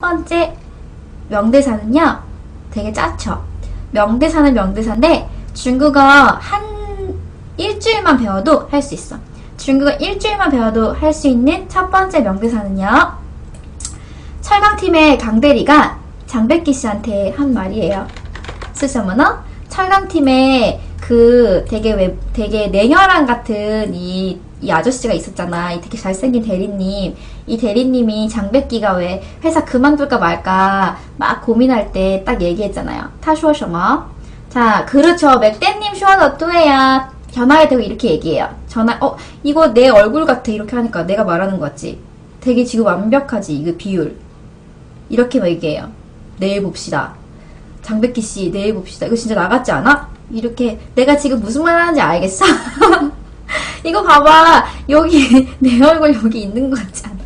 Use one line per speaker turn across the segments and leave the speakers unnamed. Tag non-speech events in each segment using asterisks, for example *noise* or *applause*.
번째 명대사는요. 되게 짜쳐. 명대사는 명대사인데 중국어 한 일주일만 배워도 할 수 있어. 중국어 일주일만 배워도 할 수 있는 첫 번째 명대사는요. 철강팀의 강대리가 장백기 씨한테 한 말이에요. 쓰셔머너 철강팀에 그 되게 왜 되게 냉혈한 같은 이, 이 아저씨가 있었잖아. 이 되게 잘생긴 대리님. 이 대리님이 장백기가 왜 회사 그만둘까 말까 막 고민할 때 딱 얘기했잖아요. 타쇼셔머. 자, 그렇죠. 맥댄님 쇼하더 또해야 전화에 대고 이렇게 얘기해요. 전화, 어, 이거 내 얼굴 같아. 이렇게 하니까 내가 말하는 거 같지? 되게 지금 완벽하지. 이거 비율. 이렇게 얘기해요. 내일 봅시다. 장백기 씨, 내일 봅시다. 이거 진짜 나갔지 않아? 이렇게 내가 지금 무슨 말 하는지 알겠어? *laughs* 이거 봐봐. 여기 *laughs* 내 얼굴 여기 있는 거 같지 않아?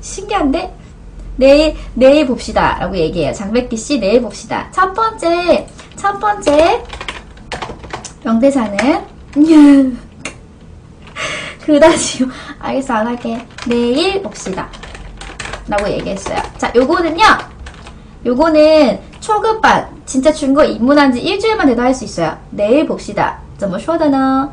신기한데? 내일 내일 봅시다라고 얘기해요. 장백기 씨 내일 봅시다. 첫 번째 첫 번째 명대사는 *laughs* 그다지요. 알겠어 안 할게. 내일 봅시다. 라고 얘기했어요. 자, 요거는요. 요거는 초급반 진짜 중국어 입문한 지 일주일만 돼도 할 수 있어요. 내일 봅시다. 怎么说的呢?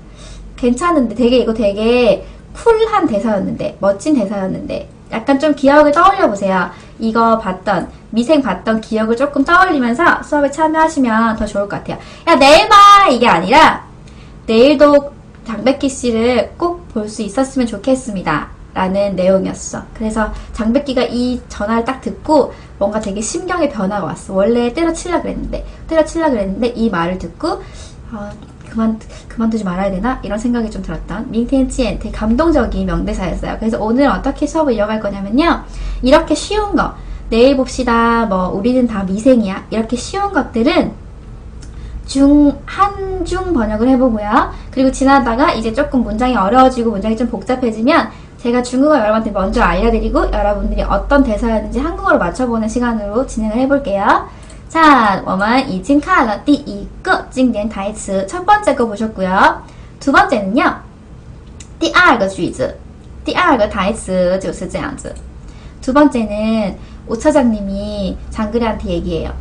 괜찮은데 되게 이거 되게 쿨한 대사였는데 멋진 대사였는데 약간 좀 기억을 떠올려 보세요 이거 봤던 미생 봤던 기억을 조금 떠올리면서 수업에 참여하시면 더 좋을 것 같아요 야 내일 봐 이게 아니라 내일도 장백기 씨를 꼭 볼 수 있었으면 좋겠습니다 라는 내용이었어. 그래서 장백기가 이 전화를 딱 듣고 뭔가 되게 심경의 변화가 왔어. 원래 때려칠라 그랬는데, 때려칠라 그랬는데 이 말을 듣고, 아, 그만, 그만두지 말아야 되나? 이런 생각이 좀 들었던 밍텐치엔 되게 감동적인 명대사였어요. 그래서 오늘 어떻게 수업을 이어갈 거냐면요. 이렇게 쉬운 거, 내일 봅시다, 뭐, 우리는 다 미생이야. 이렇게 쉬운 것들은 중, 한중 번역을 해보고요. 그리고 지나다가 이제 조금 문장이 어려워지고 문장이 좀 복잡해지면 제가 중국어 여러분한테 먼저 알려드리고 여러분들이 어떤 대사였는지 한국어로 맞춰보는 시간으로 진행을 해볼게요. 자, 我们已经看了第一个经典台词첫 번째 거 보셨고요. 두 번째는요. 第二个句子第二个台词就是这样子두 번째는 오 차장님이 장그래한테 얘기해요.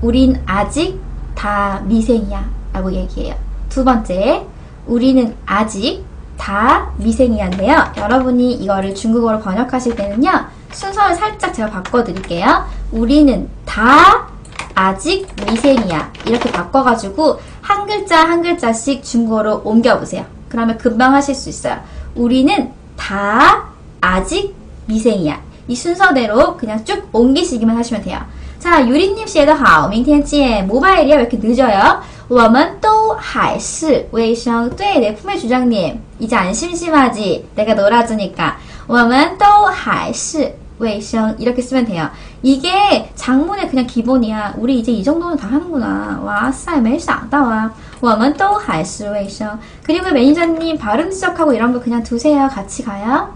우린 아직 다 미생이야 라고 얘기해요. 두 번째, 우리는 아직 다 미생이한데요. 여러분이 이거를 중국어로 번역하실 때는요. 순서를 살짝 제가 바꿔드릴게요. 우리는 다 아직 미생이야. 이렇게 바꿔가지고 한 글자 한 글자씩 중국어로 옮겨보세요. 그러면 금방 하실 수 있어요. 우리는 다 아직 미생이야. 이 순서대로 그냥 쭉 옮기시기만 하시면 돼요. 자, 유리님 씨에도 好,明天见. 모바일이요? 왜 이렇게 늦어요? 我们都还是卫生. 네, 품의 주장님. 이제 안 심심하지? 내가 놀아주니까. 我们都还是 卫生. 이렇게 쓰면 돼요. 이게 장문의 그냥 기본이야. 우리 이제 이 정도는 다 하는구나. 와싸, 매想到啊. 我们都还是卫生. 그리고 매니저님 발음 지적하고 이런 거 그냥 두세요. 같이 가요.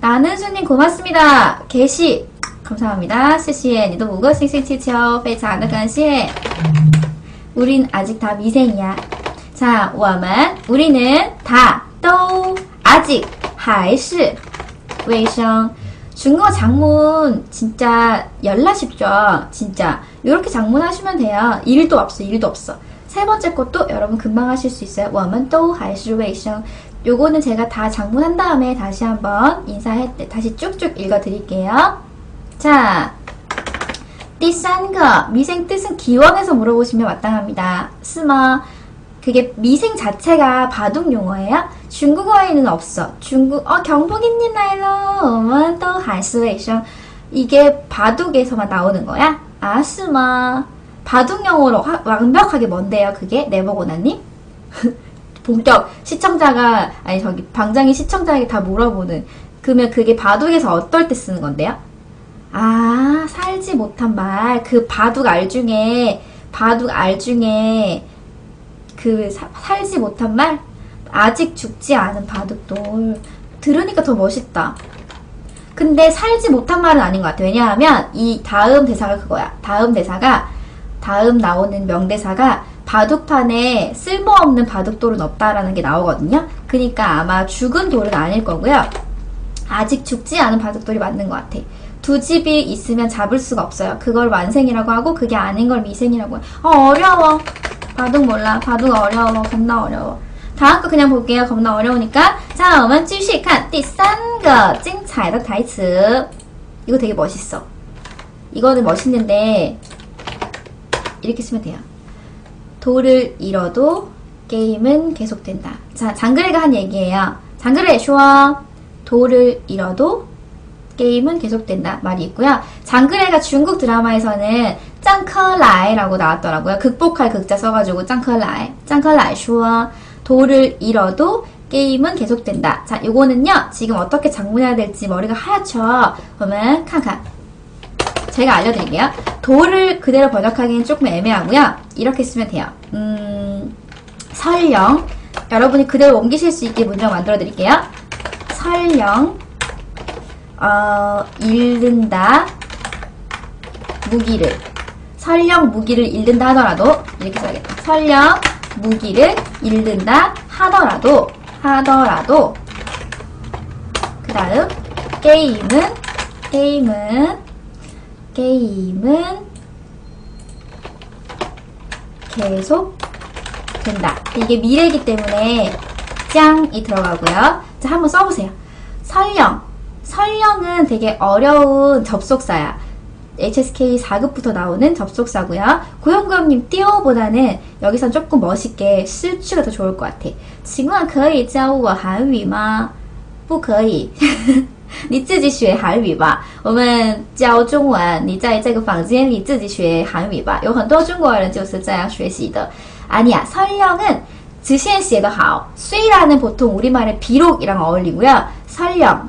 나는수님 고맙습니다. 게시 감사합니다. 谢谢你的五个星星气球，非常的感谢。 우린 아직 다 미생이야. 자, 我们 우리는 다都 아직 还是卫生 중국어 장문 진짜 열나 쉽죠? 진짜 이렇게 장문 하시면 돼요. 일도 없어, 일도 없어. 세 번째 것도 여러분 금방 하실 수 있어요. 我们都还是卫生 요거는 제가 다 장문한 다음에 다시 한번 인사할 때 다시 쭉쭉 읽어드릴게요. 자, 第三个 미생 뜻은 기원해서 물어보시면 마땅합니다. 스마 그게 미생 자체가 바둑 용어예요? 중국어에는 없어. 중국 어 경복이님 나일로 또 할수웨이션 이게 바둑에서만 나오는 거야? 아 스마 바둑 용어로 화, 완벽하게 뭔데요? 그게 네버고나님? *laughs* 본격 시청자가 아니 저기 방장이 시청자에게 다 물어보는 그러면 그게 바둑에서 어떨 때 쓰는 건데요? 아, 살지 못한 말. 그 바둑 알 중에, 바둑 알 중에, 그 사- 살지 못한 말? 아직 죽지 않은 바둑돌. 들으니까 더 멋있다. 근데 살지 못한 말은 아닌 것 같아. 왜냐하면 이 다음 대사가 그거야. 다음 대사가, 다음 나오는 명대사가 바둑판에 쓸모없는 바둑돌은 없다라는 게 나오거든요. 그러니까 아마 죽은 돌은 아닐 거고요. 아직 죽지 않은 바둑돌이 맞는 것 같아. 두 집이 있으면 잡을 수가 없어요. 그걸 완생이라고 하고 그게 아닌 걸 미생이라고 해. 어, 어려워. 바둑 몰라. 바둑 어려워. 겁나 어려워. 다음 거 그냥 볼게요. 겁나 어려우니까. 자, 我们继续看第三个精彩的台词. 이거 되게 멋있어. 이거는 멋있는데 이렇게 쓰면 돼요. 돌을 잃어도 게임은 계속된다. 자, 장그래가 한 얘기예요. 장그래 쇼 돌을 잃어도 게임은 계속된다 말이 있고요. 장그래가 중국 드라마에서는 짱커라이라고 나왔더라고요. 극복할 극자 써가지고 짱커라이. 짱커라이 쇼 돌을 잃어도 게임은 계속된다. 자, 요거는요. 지금 어떻게 장문해야 될지 머리가 하얗죠. 그러면 칸칸. 제가 알려드릴게요. 돌을 그대로 번역하기는 조금 애매하고요. 이렇게 쓰면 돼요. 음, 설령 여러분이 그대로 옮기실 수 있게 문장 만들어 드릴게요. 설령 어, 잃는다 무기를 설령 무기를 잃는다 하더라도 이렇게 써야겠다. 설령 무기를 잃는다 하더라도 하더라도 그 다음 게임은 게임은 게임은 계속 된다. 이게 미래이기 때문에 짱이 들어가고요. 자, 한번 써보세요. 설령. 설령은 되게 어려운 접속사야. HSK 4급부터 나오는 접속사고요. 고영구형님 띄어보다는 여기선 조금 멋있게 실추가 더 좋을 것 같아. 请问可以教我韩语吗?不可以。你自己学韩语吧。我们教中文，你在这个房间里自己学韩语吧。有很多中国人就是这样学习的。 아니야. 설령은 *laughs* 지시에写得 好.虽然은 보통 우리말에 비록이랑 어울리고요. 설령,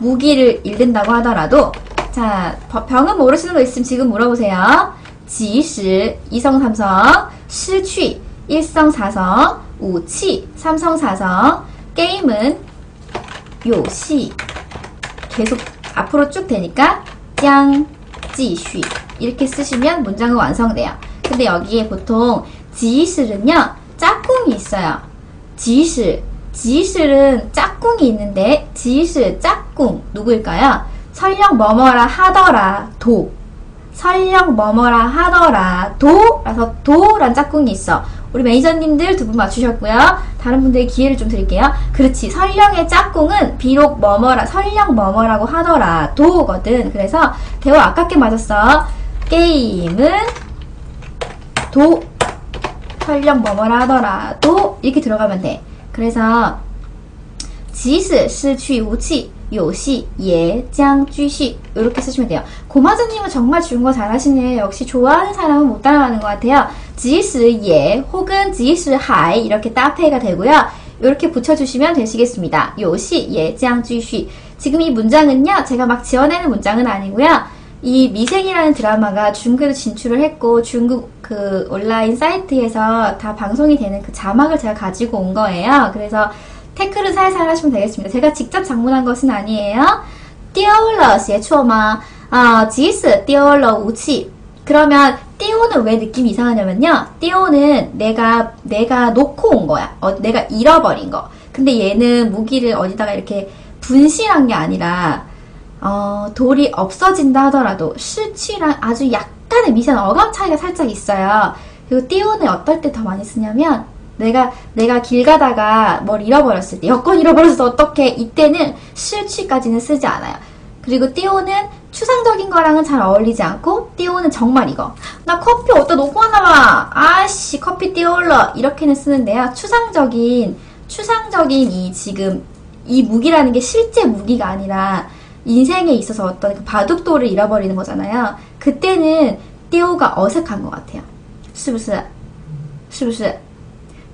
무기를 잃는다고 하더라도 자 병은 모르시는 거 있으면 지금 물어보세요. 지시 이성삼성 실취 일성사성 우치 삼성사성 게임은 요시 계속 앞으로 쭉 되니까 짱 지쉬 이렇게 쓰시면 문장은 완성돼요. 근데 여기에 보통 지시는요 짝꿍이 있어요. 지시 지실은 짝꿍이 있는데 지실 짝 꿍 누구일까요? 설령 뭐뭐라 하더라 도 설령 뭐뭐라 하더라 도 라서 도란 짝꿍이 있어. 우리 매니저님들 두 분 맞추셨고요. 다른 분들의 기회를 좀 드릴게요. 그렇지. 설령의 짝꿍은 비록 뭐뭐라 설령 뭐뭐라고 하더라 도거든. 그래서 대화 아깝게 맞았어. 게임은 도 설령 뭐뭐라 하더라 도 이렇게 들어가면 돼. 그래서 即使失去武器游戏也将继续 이렇게 쓰시면 돼요. 고마즈님은 정말 중국어 잘하시네. 역시 좋아하는 사람은 못 따라가는 것 같아요. 即使也혹은 即使还 이렇게 따페가 되고요. 이렇게 붙여주시면 되시겠습니다. 游戏也将继续 지금 이 문장은요. 제가 막 지어내는 문장은 아니고요. 이 미생이라는 드라마가 중국에도 진출을 했고 중국 그 온라인 사이트에서 다 방송이 되는 그 자막을 제가 가지고 온 거예요. 그래서 태클을 살살 하시면 되겠습니다. 제가 직접 장문한 것은 아니에요. 띄어올러시의 추어마 아, 지스 띄어올러 우치 그러면 띄오는 왜 느낌이 이상하냐면요. 띄오는 내가 내가 놓고 온 거야. 어, 내가 잃어버린 거. 근데 얘는 무기를 어디다가 이렇게 분실한 게 아니라 어, 돌이 없어진다 하더라도 실치랑 아주 약간의 미세한 어감 차이가 살짝 있어요. 그리고 띄오는 어떨 때 더 많이 쓰냐면 내가 내가 길 가다가 뭘 잃어버렸을 때 여권 잃어버렸을 때 어떻게 이때는 실취까지는 쓰지 않아요. 그리고 띠오는 추상적인 거랑은 잘 어울리지 않고 띠오는 정말 이거 나 커피 어디다 놓고 왔나봐 아씨 커피 띠올러 이렇게는 쓰는데요 추상적인 추상적인 이 지금 이 무기라는 게 실제 무기가 아니라 인생에 있어서 어떤 그 바둑돌을 잃어버리는 거잖아요 그때는 띠오가 어색한 것 같아요 是不是?是不是?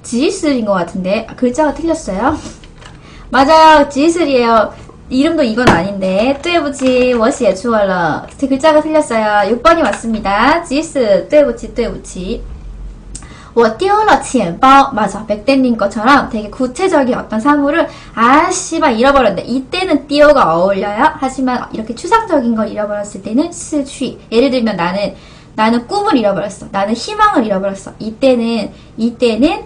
지슬인 것 같은데 아, 글자가 틀렸어요 *laughs* 맞아요 지슬이에요 이름도 이건 아닌데 对不起我写错了 제 글자가 틀렸어요 6번이 맞습니다 지스 对不起对不起我丢了钱包 맞아 백댄님 것처럼 되게 구체적인 어떤 사물을 아 씨발 잃어버렸는데 이때는 띄어가 어울려요 하지만 이렇게 추상적인 걸 잃어버렸을 때는 스취 예를 들면 나는 나는 꿈을 잃어버렸어 나는 희망을 잃어버렸어 이때는 이때는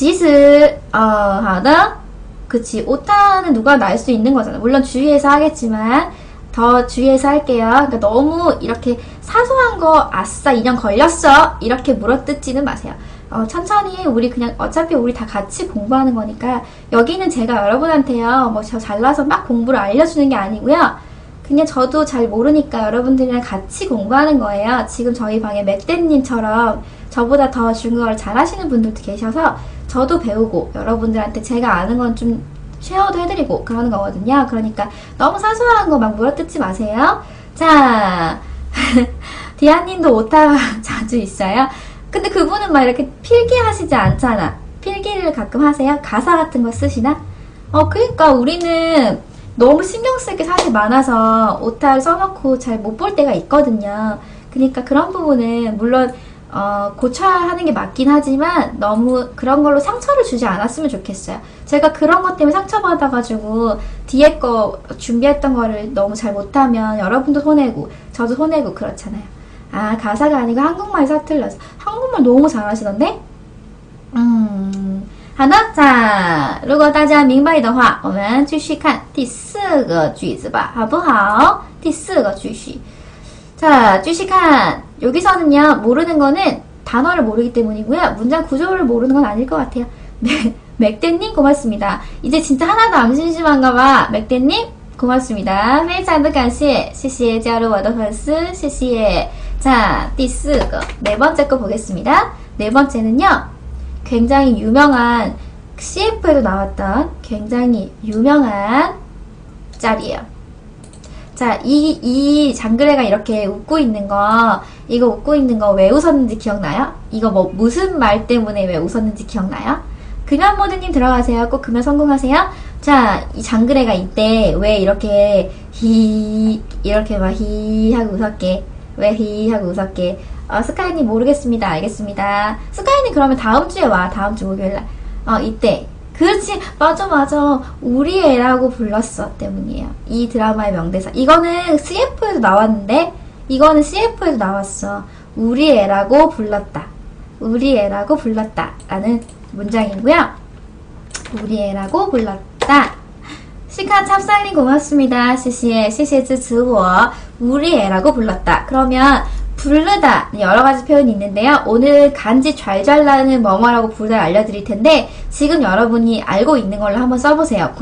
지스, 어, 好的. 그치 오타는 누가 날 수 있는 거잖아. 물론 주의해서 하겠지만 더 주의해서 할게요. 그러니까 너무 이렇게 사소한 거 아싸 인형 걸렸어. 이렇게 물어뜯지는 마세요. 어, 천천히 우리 그냥 어차피 우리 다 같이 공부하는 거니까 여기는 제가 여러분한테요. 뭐 저 잘나서 막 공부를 알려주는 게 아니고요. 그냥 저도 잘 모르니까 여러분들이랑 같이 공부하는 거예요. 지금 저희 방에 맥댄님처럼 저보다 더 중국어를 잘하시는 분들도 계셔서 저도 배우고 여러분들한테 제가 아는 건 좀 쉐어도 해드리고 그러는 거거든요. 그러니까 너무 사소한 거 막 물어뜯지 마세요. 자, *laughs* 디아님도 오타가 *laughs* 자주 있어요. 근데 그분은 막 이렇게 필기하시지 않잖아. 필기를 가끔 하세요? 가사 같은 거 쓰시나? 어, 그러니까 우리는 너무 신경 쓸 게 사실 많아서 오타를 써놓고 잘 못 볼 때가 있거든요. 그러니까 그런 부분은 물론 어, 고쳐야 하는 게 맞긴 하지만 너무 그런 걸로 상처를 주지 않았으면 좋겠어요. 제가 그런 것 때문에 상처받아가지고 뒤에 거 준비했던 거를 너무 잘 못하면 여러분도 손해고 저도 손해고 그렇잖아요. 아 가사가 아니고 한국말 사틀러서 한국말 너무 잘하시던데? 음, 好的，那如果大家明白的话，我们继续看第四个句子吧，好不好？第四个句式。 자, 继续看 여기서는요, 모르는 거는 단어를 모르기 때문이고요. 문장 구조를 모르는 건 아닐 것 같아요. *laughs* 네, 맥대님 고맙습니다. 이제 진짜 하나도 안 심심한가 봐. 맥대님 고맙습니다. 非常的感谢谢谢加入我的粉丝谢谢 자, 第四个네 번째 거 보겠습니다. 네 번째는요. 굉장히 유명한 CF에도 나왔던 굉장히 유명한 짤이에요. 자, 이, 이 장그래가 이렇게 웃고 있는 거, 이거 웃고 있는 거 왜 웃었는지 기억나요? 이거 뭐, 무슨 말 때문에 왜 웃었는지 기억나요? 금연 모드님 들어가세요. 꼭 금연 성공하세요. 자, 이 장그래가 이때 왜 이렇게 히, 이렇게 막 히 하고 웃었게? 왜 히 하고 웃었게? 어, 스카이님 모르겠습니다. 알겠습니다. 스카이님 그러면 다음 주에 와. 다음 주 목요일날. 어, 이때. 그렇지. 맞아 맞아. 우리 애라고 불렀어 때문이에요. 이 드라마의 명대사. 이거는 CF에도 나왔는데 이거는 CF에도 나왔어. 우리 애라고 불렀다. 우리 애라고 불렀다. 라는 문장이고요. 우리 애라고 불렀다. 시카 찹쌀님 고맙습니다. 시시의 시시즈 즈워. 우리 애라고 불렀다. 그러면 부르다 여러 가지 표현이 있는데요. 오늘 간지 잘 잘라는 뭐뭐라고 부르다 알려드릴 텐데 지금 여러분이 알고 있는 걸로 한번 써보세요.